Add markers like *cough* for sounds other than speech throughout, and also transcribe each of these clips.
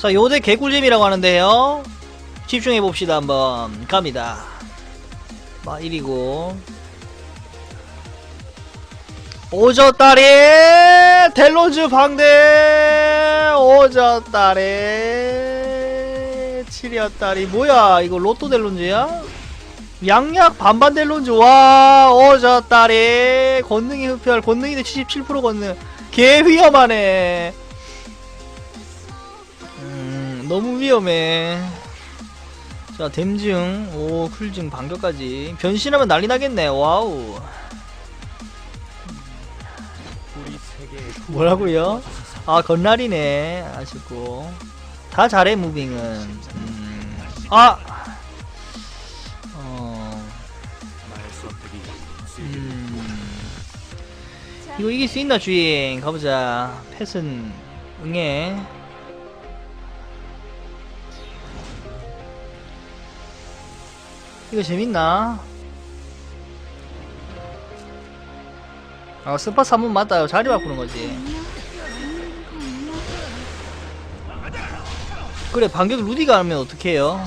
자 요대 개꿀잼이라고 하는데요. 집중해봅시다 한번. 갑니다. 마 1이고. 오졌다리 델로즈 방대! 오졌다리 칠이었다리 뭐야 이거 로또 델론즈야? 양약 반반 델론즈. 와 오졌다리 권능이 흡혈 권능이 77% 권능. 개 위험하네. 음 너무 위험해. 자 댐증 오 쿨증 반격까지. 변신하면 난리 나겠네. 와우. 뭐라고요? 아 건날이네. 아쉽고. 다 잘해 무빙은. 음. 아! 어... 음... 이거 이길 수 있나 주인? 가보자. 펫은 응애 이거 재밌나? 아 스파 3분 맞다 자리 바꾸는 거지. 그래 반격 루디가 하면 어떡해요?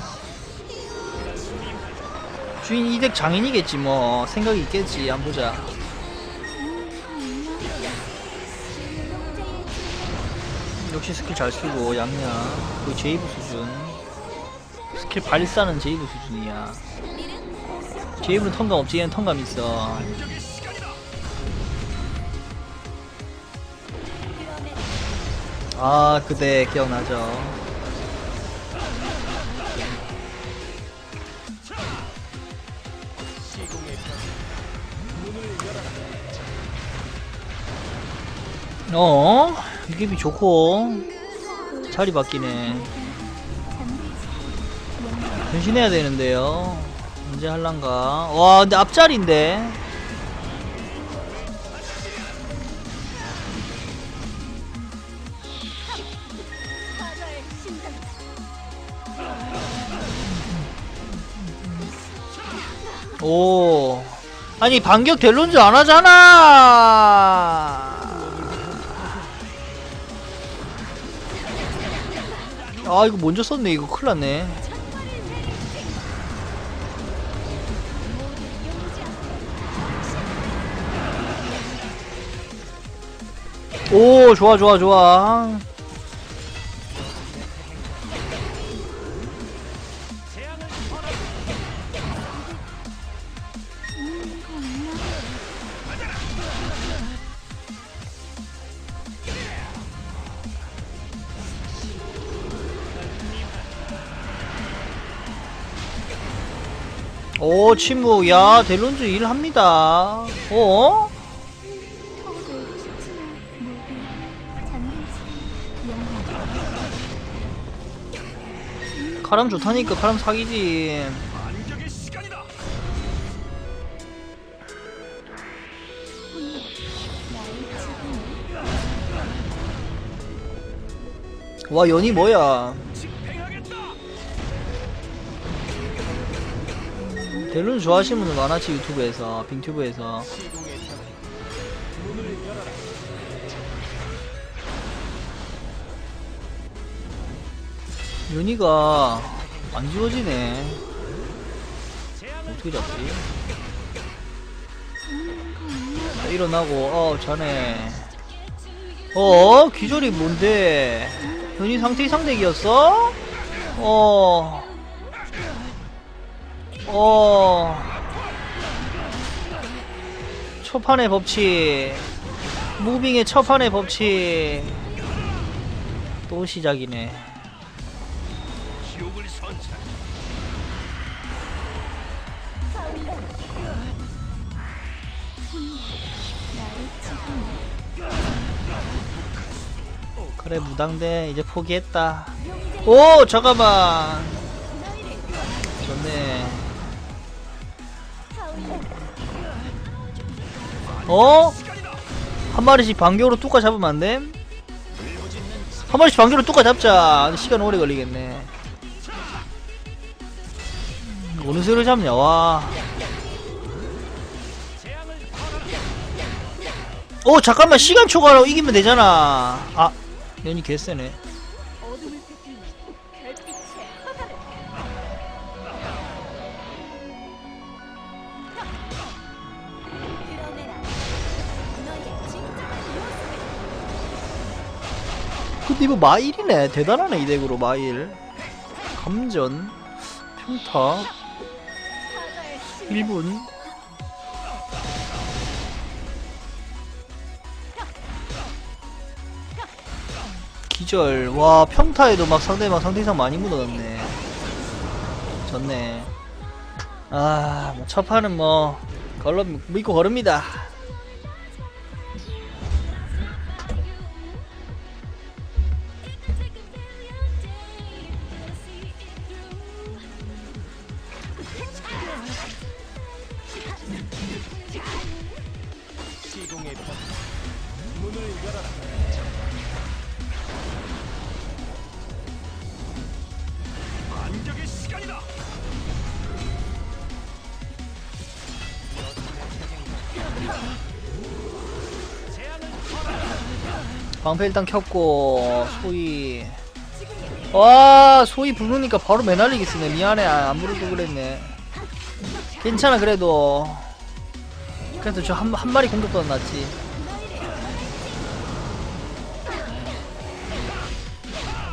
주인 이덱 장인이겠지 뭐. 생각이 있겠지 안 보자. 역시 스킬 잘 쓰고 양양. 거의 제이브 수준 스킬 발사는 제이브 수준이야. 제이브는 턴감 없지. 얘는 턴감 있어. 아 그대 기억나죠? 어? 이게 좋고. 자리 바뀌네 변신해야 되는데요. 언제 할란가? 와 근데 앞자리인데? 오. 아니 반격 델론즈 안 하잖아! 아 이거 먼저 썼네. 이거 큰일 났네 오 좋아 좋아 좋아. 오 침묵. 야 델론즈 일합니다. 어? 카람 좋다니까 카람 시간이다 와 연이 뭐야? 델론즈 좋아하시는 분들 많았지 유튜브에서 빙튜브에서 연이가 안 지워지네 어떻게 잡지? 자, 일어나고 어 자네 어 기절이 뭔데 연이 상태 이상 덱이었어? 어 어. 초판의 법칙. 무빙의 첫판의 법칙. 또 시작이네. 지옥을 선사 그래 무당대 이제 포기했다. 오 잠깐만. 좋네. 어? 한 마리씩 반격으로 뚜까 잡으면 안 돼? 한 마리씩 반격으로 뚜까 잡자. 시간 오래 걸리겠네. 어느 새를 잡냐 와. 오 어, 잠깐만 시간 초과로 이기면 되잖아. 아 연이 개쎄네. 근데 이거 마일이네 대단하네 이 덱으로 마일 감전 평타 1분 기절. 와 평타에도 막 상대방 상대상 많이 묻어놨네. 좋네. 아뭐 첫판은 뭐 걸러 믿고 걸읍니다 방패 일단 켰고 소위 와 소위 부르니까 바로 매날리기 쓰네. 미안해. 아, 걸 그랬네. 괜찮아 그래도. 그래도 저 한 한 마리 공격보다 낫지.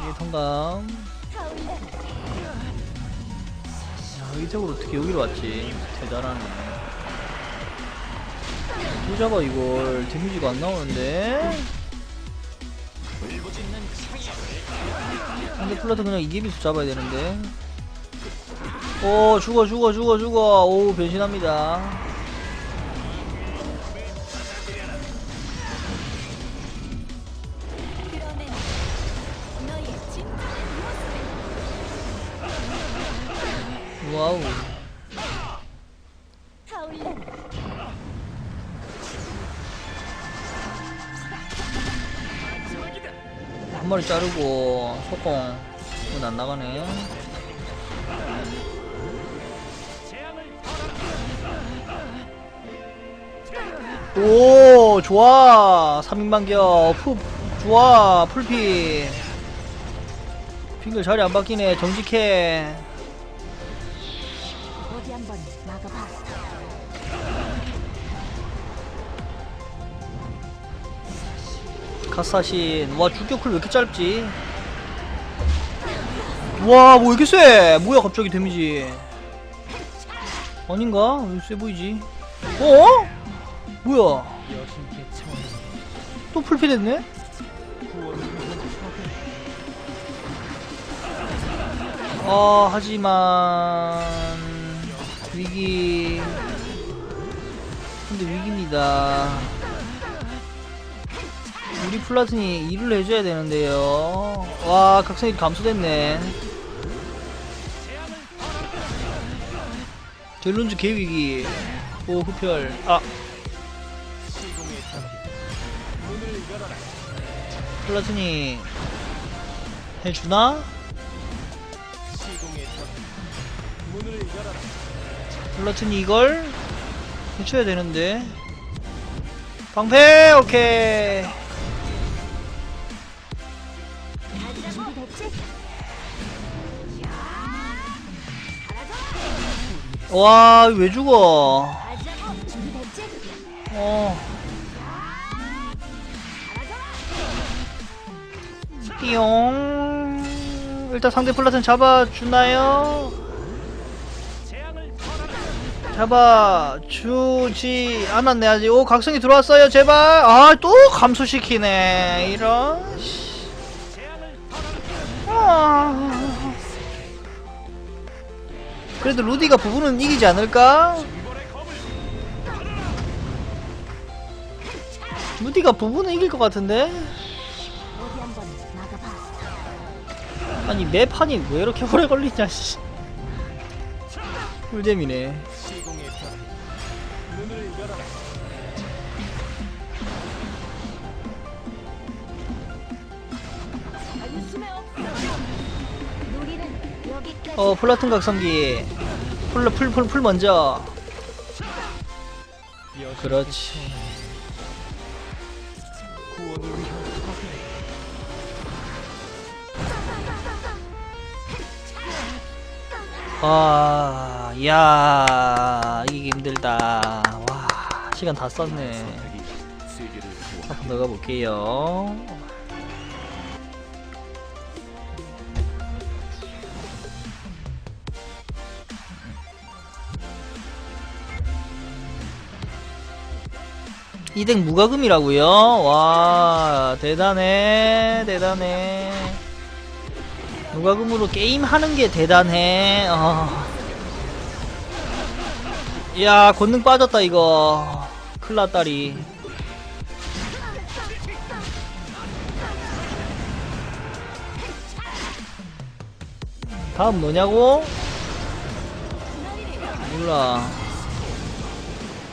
이게 통감. 야 의적으로 어떻게 여기로 왔지? 대단하네 또 잡아 이걸. 데미지가 안 나오는데. 상대 플라트 그냥 이기비수 잡아야 되는데. 오 죽어 죽어 죽어 죽어. 오 변신합니다. 와우 한 마리 자르고 속공 이건 안 나가네. 오 좋아. 3인반격 푸 좋아. 풀피. 핑글 자리 안 바뀌네. 정직해. 어디 한번 막아봐 카사신. 와 주격쿨 왜 이렇게 짧지? 와 뭐 이렇게 세? 뭐야 갑자기 데미지. 아닌가? 왜세 보이지? 어? 뭐야? 또 풀피 됐네? 구원을 아 하지만 위기. 근데 위기입니다 우리 플라튼이 일을 해줘야 되는데요. 와 각성이 감소됐네. 델론즈 개위기 오 흡혈. 아. 플라튼이 해주나? 플라튼이 이걸 해줘야 되는데. 방패 오케이 와 왜 죽어? 어. 띠용. 일단 상대 플라튼 잡아주나요? 잡아주지 않았네 아직. 오 각성이 들어왔어요 제발. 아 또 감소시키네 이런 아. 그래도 루디가 부부는 이기지 않을까? 루디가 부부는 이길 것 같은데? 아니 매 판이 왜 이렇게 오래 걸리냐 씨 꿀잼이네 어 플라톤 각성기 풀 먼저 여신께 그렇지 구원을 위한 아, 야, 이게 힘들다. 와, 시간 다 썼네. 한번 더 가볼게요. 이덱 무과금이라고요? 와 대단해 대단해 무과금으로 게임 하는 게 대단해 어. 야 권능 빠졌다 이거 클라딸이 다음 뭐냐고? 몰라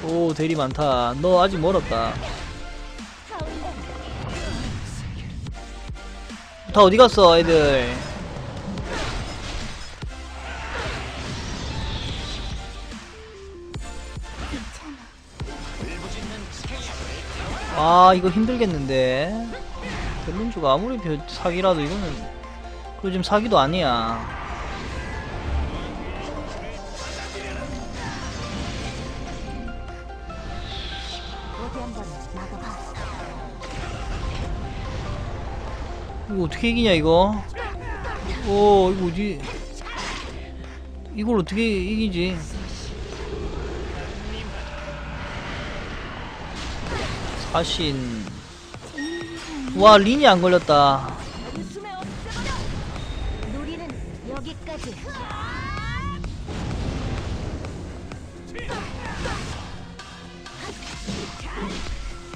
오 대리 많다. 너 아직 멀었다. 다 어디 갔어 애들? 아 이거 힘들겠는데. 델룬주가 아무리 벼- 사기라도 이거는 그거 지금 사기도 아니야 이거 어떻게 이기냐 이거? 오 이거 어디? 이걸 어떻게 이기지? 사신. 와 린이 안 걸렸다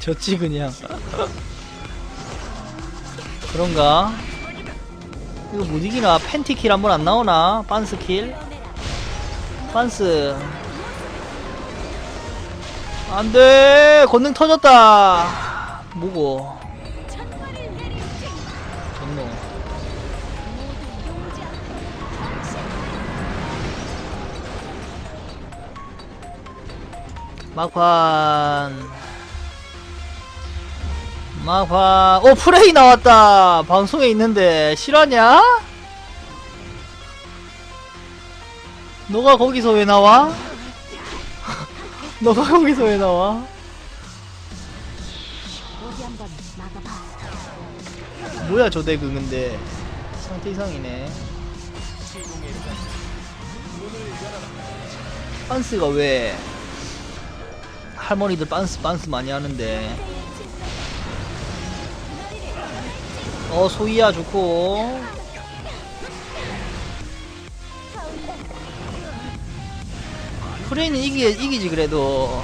졌지 그냥. 그런가? 이거 못 이기나? 팬티킬 한 번 안 나오나? 빤스킬? 빤스. 안돼! 권능 터졌다! 뭐고? 용자. 막판 막판 오 프레이 나왔다. 방송에 있는데 실화냐? 너가 거기서 왜 나와? *laughs* 너가 거기서 왜 나와? 뭐야 저 덱은 근데? 상태 이상이네. 빤스가 왜? 할머니들 빤스 빤스 많이 하는데 어 소이야 좋고. 프레이는 이기, 이기지 그래도.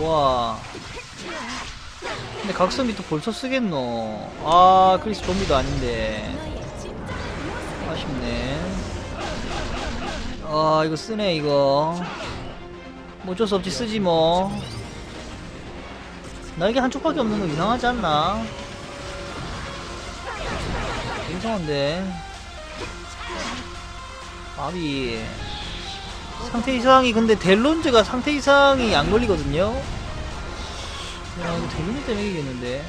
어 근데 각성비 또 벌써 쓰겠노? 아 크리스 좀비도 아닌데. 아쉽네. 아 이거 쓰네 이거. 뭐 어쩔 수 없지 쓰지 뭐. 날개 한쪽밖에 없는 거 이상하지 않나? 이상한데. 아비. 상태 이상이 근데 델론즈가 상태 이상이 안 걸리거든요 야 이거 델론즈 때문에 이기겠는데.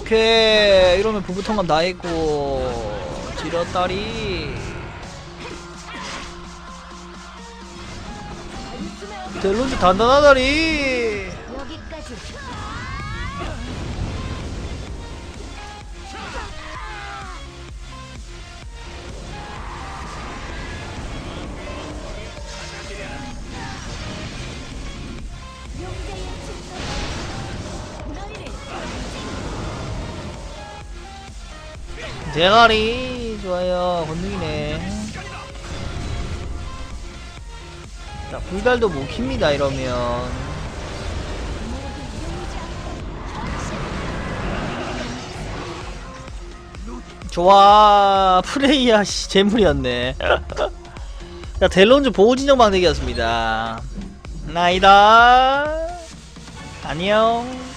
오케이 이러면 부부통감 다 했고 지렸다리. 델론즈 단단하다리 대가리 좋아요. 건능이네. 자 불달도 못 킵니다 이러면. 좋아 프레이야 씨 재물이었네. 자 델론즈 보호진정 방대기였습니다. 나이다. 안녕